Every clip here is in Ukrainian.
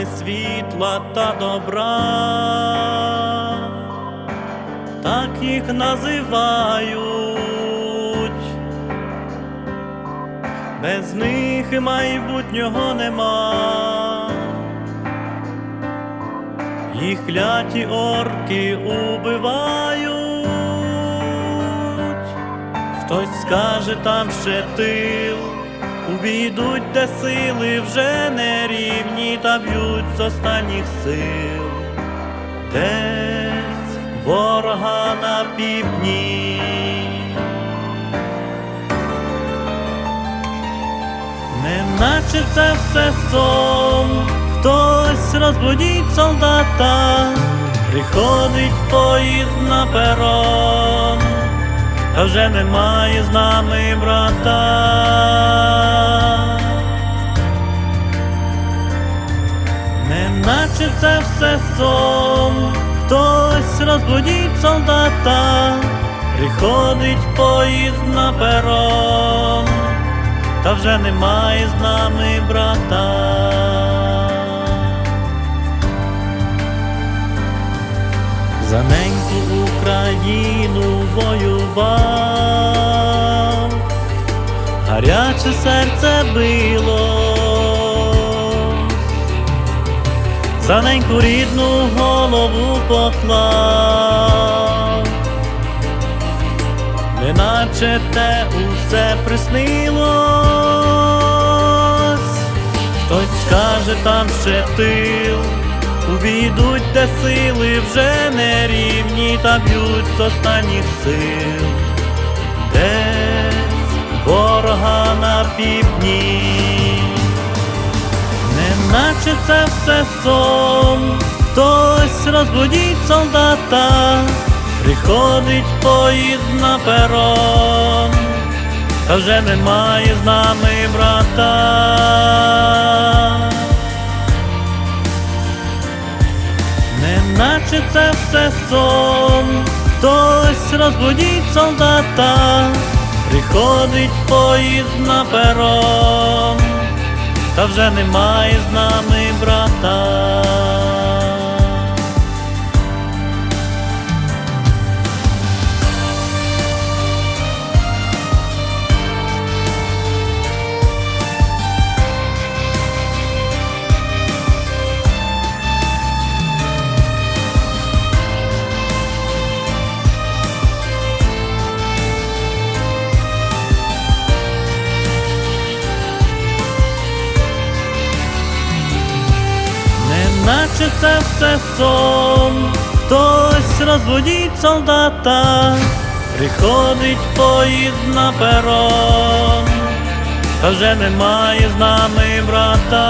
ангели світла та добра, так їх називають, без них майбутнього нема. Їх кляті орки убивають, хтось скаже там ще тил, увійдуть, де сили вже не рівні та б'ють з останніх сил, десь ворога на півдні. Неначе це все сон, хтось розбудіть солдата, приходить поїзд на перон, та вже немає з нами брата. Це все сон, хтось розбудіть солдата, приходить поїзд на перон. Та вже немає з нами брата. За неньку Україну воював, гаряче серце било, за неньку рідну голову поклав. Неначе те усе приснилось, хтось скаже там ще тил, увійдуть, де сили вже не рівні та б'ють з останніх сил, десь ворога на півдні, неначе це все сон, хтось розбудіть солдата. Приходить поїзд на перон, та вже немає з нами брата. Неначе це все сон, хтось розбудіть солдата, приходить поїзд на перон, та вже немає з нами брата. Неначе це все сон, хтось розбудіть солдата, приходить поїзд на перон, та вже немає з нами брата.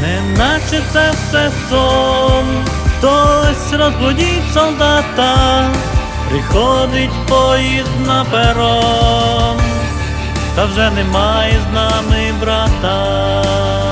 Неначе це все сон, хтось розбудіть солдата, приходить поїзд на перон та вже немає з нами брата.